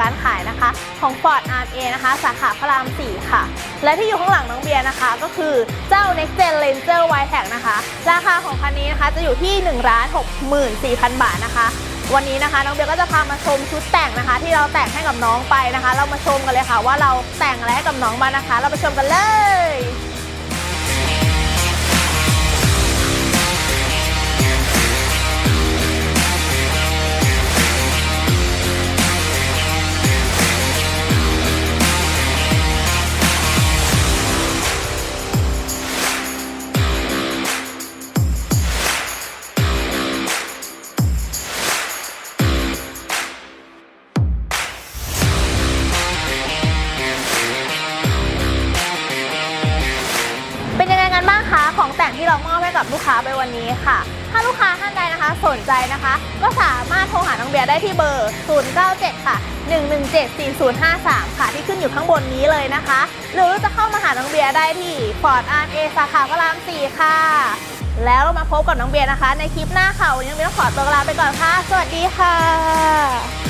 การขายนะคะ ของ Ford RA นะคะ สาขาพระราม 4 ค่ะ และที่อยู่ข้างหลังน้องเบียร์นะคะ ก็คือเจ้า Next Gen Ranger y t a g นะคะ ราคาของคันนี้นะคะจะอยู่ที่1 6 4 0 0 0 บาทนะคะ วันนี้นะคะน้องเบียร์ก็จะพามาชมชุดแต่งนะคะ ที่เราแต่งให้กับน้องไปนะคะ เรามาชมกันเลยค่ะ ว่าเราแต่งอะไรให้กับน้องมานะคะ เราไปชมกันเลย กับลูกค้าไปวันนี้ค่ะ ถ้าลูกค้าท่านใดนะคะสนใจนะคะ ก็สามารถโทรหาน้องเบียร์ได้ที่เบอร์ 097 ค่ะ 1174053 ค่ะ ที่ขึ้นอยู่ข้างบนนี้เลยนะคะ หรือจะเข้ามาหาน้องเบียร์ได้ที่ Ford RA สาขาพระราม 4 ค่ะ แล้วเรามาพบกับน้องเบียร์นะคะ ในคลิปหน้าค่ะวันนี้น้องเบียร์ต้องขอตัวลาไปก่อนค่ะ สวัสดีค่ะ